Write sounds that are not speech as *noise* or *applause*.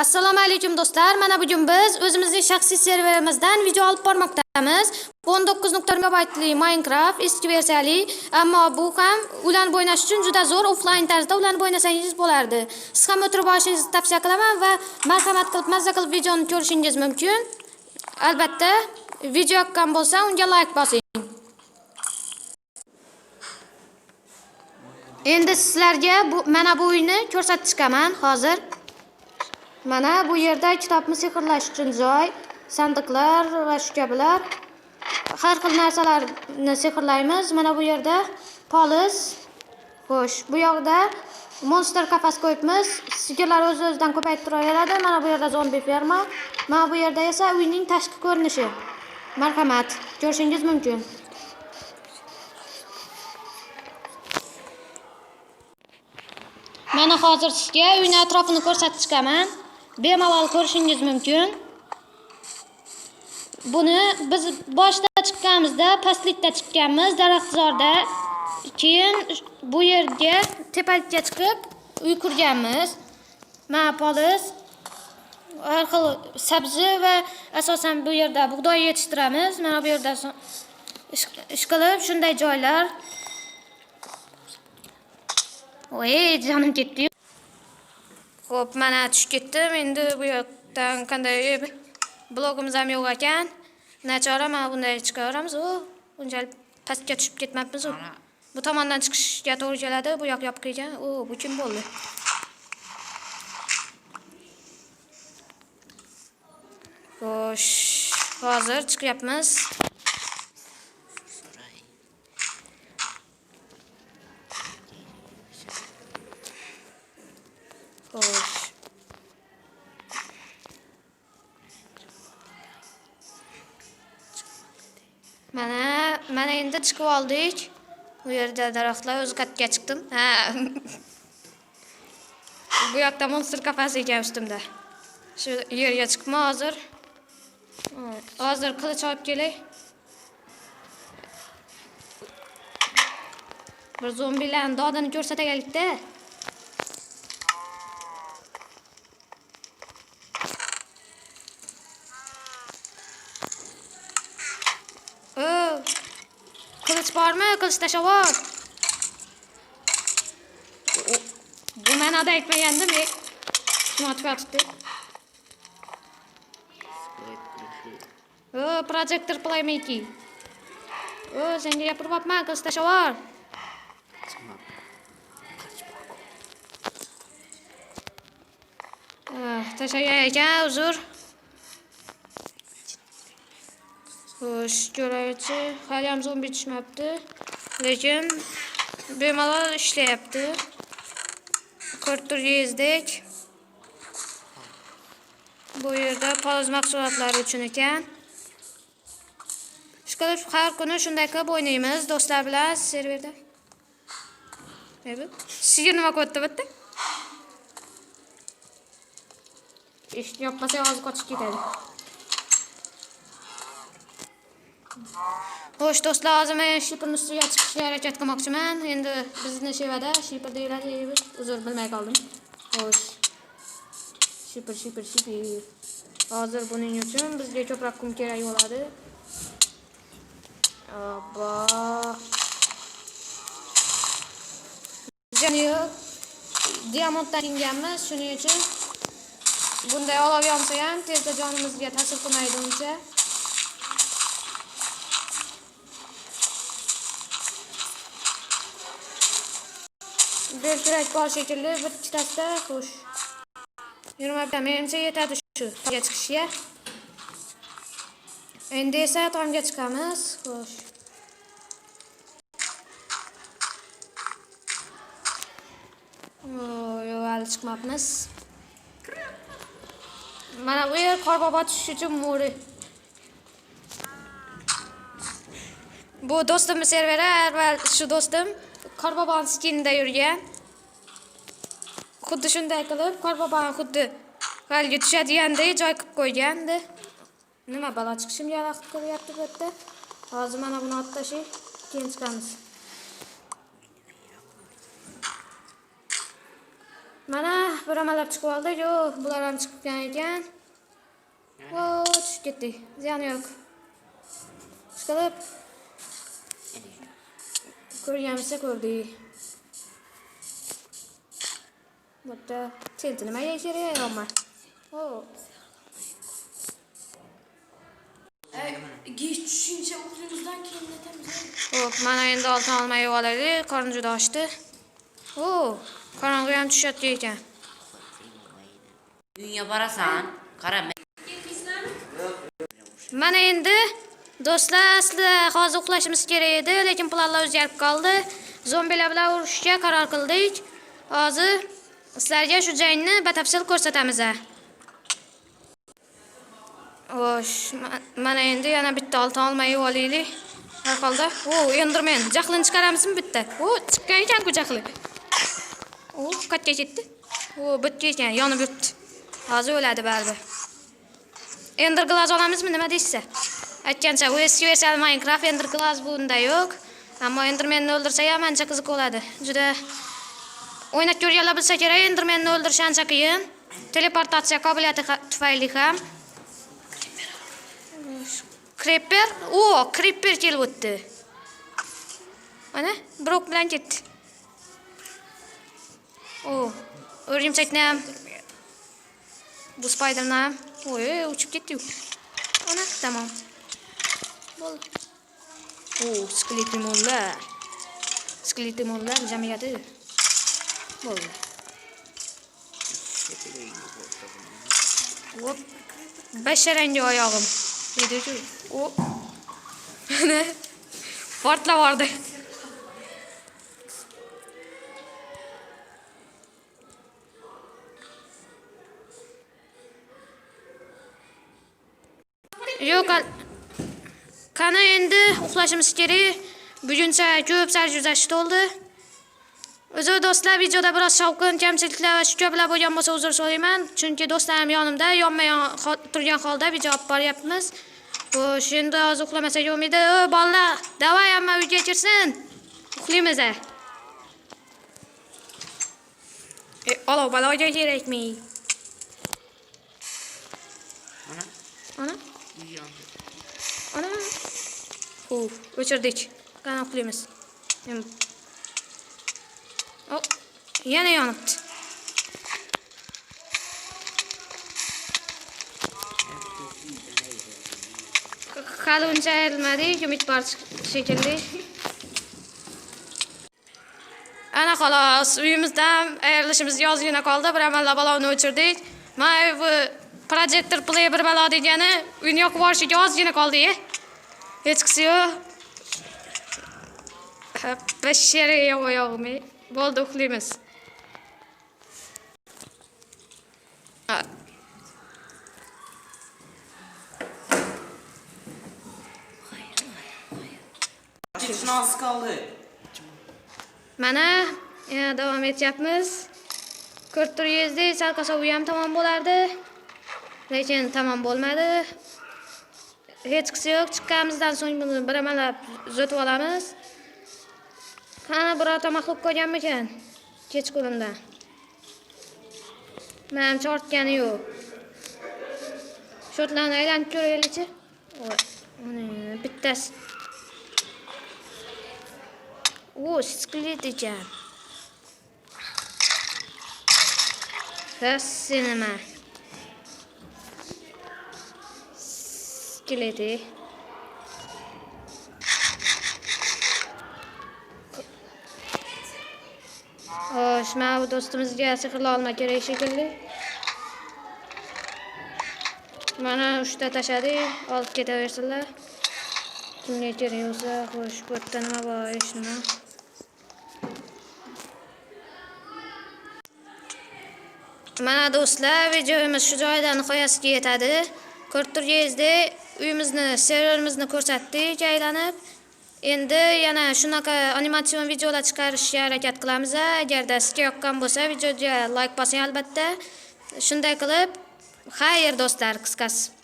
Assalomu alaykum do'stlar. Mana bugun biz o'zimizning shaxsiy serverimizdan video olib bormoqdamiz. 19 megabaytli Minecraft eski versiyali, ammo bu ham ulanib o'ynash uchun juda zo'r offline tarzda ulanib o'ynasangiz bo'lardi. Siz ham o'tirib olishingizni tavsiya qilaman va marhamat qilib mazza qilib videoni ko'rishingiz mumkin. Albatta, video yoqqan bo'lsa, unga like bosing. Endi sizlarga bu mana bu uyni ko'rsatishgaman hozir. Mana bu yerda kitobni sehrlash uchun joy, sandiqlar va shu kabilar har xil narsalarni sehrlaymiz. Mana bu yerda polis. Xo'sh, bu yoqda monster kafas qo'yibmiz. Sigirlar o'z-o'zidan ko'payib turaveradi. Mana bu yerda zombi ferma. Mana bu yerda esa uyning tashqi ko'rinishi. Marhamat, ko'rishingiz mumkin. Mana hozir sizga uyni atrofini ko'rsatib chiqaman. Bemalol ko'rishingiz mumkin. Buni biz boshda chiqqanimizda, pastlikda chiqqanmiz, daraxtzorda. Keyin bu yerga tepalikka chiqib uy qurganmiz. Mana polis har xil sabzi va asosan bu yerda bug'doy yetishtiramiz. Mana bu yerda ish qilib shunday joylar. Voy, jonim ketdi. Xo'p, mana tushib ketdim. Endi bu yoqdan qanday blogimiz ham yo'q ekan. Nachora mana bunday chiqaveramiz. U unchalik pastga tushib ketmabmiz. Bu tomondan chiqishga to'g'ri keladi. Bu yoq yopiq ekan. O, bu kim bo'ldi? Xo'sh, hozir chiqyapmiz. Endi chiqib oldik. Bu yerda daraxtlar o'zi katga chiqdim. Ha. Bu yoqda monster qafasi ekan ustimda. Shu yerga chiqma hozir. Hozir qilich olib kelay. Bir zombilarning dodini ko'rsataylikda. O, tashlab ol. O- Bu ma'noda aytmagandim. e. Shuni otib yotibdi. O, projektor playmaking. O, senga gapiryapman, qilich tashlab ol. Ah, Tashlagan ekan, uzr. Xo'sh, ko'ravchi, hali ham zombi tushmabdi. Lekin bemalol ishlayapti. Ko'rib turganingizdek. Bu yerda poliz mahsulotlari uchun ekan. Ishqilib har kuni shunday qilib o'ynaymiz do'stlar bilan serverda. Sigir nima qilyapti bitta? Eshikni yopmasa hozir qochib. Xo'sh do'stlar, hozir men shipirni ustiga chiqishga harakat qilmoqchiman. Endi bizni shevada shipir deyiladi, uzr bilmay qoldim. Xo'sh. Shipir, shipir, shipir. Hozir buning uchun bizga ko'proq kum kerak bo'ladi. Abba. Jani diamantdan inganmiz, shuning uchun bunday olov yonsa ham tezda jonimizga ta'sir qilmaydi uncha. Bir kerak bor shekilli, bir ikkitasida xush. Yigirmata menimcha yetadi shu tomga chiqishga. Endi esa tomga chiqamiz. Xush. Yo'q, hali chiqmabmiz. Mana bu yer qorbobo tushish uchun mo'ri. Bu do'stimni serveri, avval shu do'stim qorboboni skinida yurgan. Xuddi shunday qilib qorboboni xuddi haligi tushadiganday joy qilib qo'ygandi. Nima balo chiqishimga vaqt qilyapti bu yerda. Hozir mana buni olib tashlay, keyin chiqamiz. Mana bir amalab chiqib oldi. Yo'q, bular ham chiqib ketgan ekan. Vo, tushib ketdi. Ziyoni yo'q. Chiqib ko'rganimizda ko'rdik. Bu yerda tenti nima yeyish kerak yo'qmi? O, Geç düşünce okulumuzdan kendine temizleyelim. Hop, mana endi oltin olmay olaylik. Qorni juda ochdi. O, qorong'i ham tushyapti ekan. Uyga borasan, qara men Mana endi do'stlar, aslida hozir uxlashimiz kerak edi, lekin planlar o'zgarib qoldi. Zombilar bilan urushga qaror qildik. Hozir sizlarga shu jangni batafsil ko'rsatamiz. Xo'sh, ma- mana endi yana bitta oltin olmay olaylik. Har holda, o, Enderman, jahlini chiqaramizmi bitta? O, chiqqan ekan-ku jahli. O, qayerga ketdi? O, bitdi ekan, yonib yuribdi. Hozir o'ladi baribir. Ender Glass olamizmi nima deysiz? Aytgancha u eski versiya Minecraft Ender Glass bunda yo'q. Ammo Endermanni o'ldirsa ham ancha qiziq bo'ladi. Juda o'ynab ko'rganlar bilsa kerak, Endermanni o'ldirish ancha qiyin. Teleportatsiya qobiliyati tufayli ham. Creeper, o, Creeper kelib o'tdi. Mana Brok bilan ketdi. O, o'rgimchakni ham Bu Spiderman ham. Oy, uchib ketdi. Ana, tamam. Bo'ldi. O, skelet limonlar. Skelet limonlar jamiyati. Bo'ldi. Hop. Basharanga oyog'im. Dedi-ku. O. Mana. *laughs* Portla bordi. Yo'q, al- qani endi uxlashimiz kerak. Buguncha ko'p sarguzasht bo'ldi. O'zi do'stlar videoda biroz shovqin, kamchiliklar va shu kabilar bo'lgan bo'lsa uzr so'rayman, chunki do'stlarim yonimda, yonma-yon turgan holda video olib boryapmiz. Xo'sh, endi hozir uxlamasak bo'lmaydi. O, bolalar, davay hamma uyga kirsin. Uxlaymiz. E, olov baloga kerakmi? Ana, Ana? Ana. Uf, o'chirdik. Qani uxlaymiz. Endi. O, yana yonibdi. Hali uncha ayrilmadik, umid bor shekilli. Ana xolos, uyimizdan ayrilishimiz yozgina qoldi. Bir amallab olovni o'chirdik. Mana bu Projector Play bir balo degani uyni yoqib yuborishiga ozgina qoldi. Bashara yo'q oyog'im. Bo'ldi, uxlaymiz. Ha, Ketishni oz qoldi. Mana yana davom etyapmiz. Ko'rib turingizdek, sal qolsa u ham tamom bo'lardi. Lekin tamom bo'lmadi. Hech qisi yo'q. Chiqqanimizdan so'ng buni bir amalab uzatib olamiz. Qani birorta maxluq qolganmikan? Kechqurundan. Menimcha ortgani yo'q. Shotlarni aylanib ko'raylikchi. Bittasi. O, skelet ekan. Rassi nima? Skeleti. Xo'sh, mana bu do'stimizga sehrli olma kerak shekilli. Mana uchta tashadi, olib ketaversinlar. Kimga kerak bo'lsa, xo'sh, bu yerda nima bor, hech nima. Mana do'stlar, videomiz shu joyda nihoyasiga yetadi. Ko'rib turganingizdek, uyimizni, serverimizni ko'rsatdik aylanib. Endi yana shunaqa animatsion videolar chiqarishga harakat qilamiz. Agarda sizga yoqqan bo'lsa, videoga like bosing albatta. Shunday qilib, xayr do'stlar, qisqasi.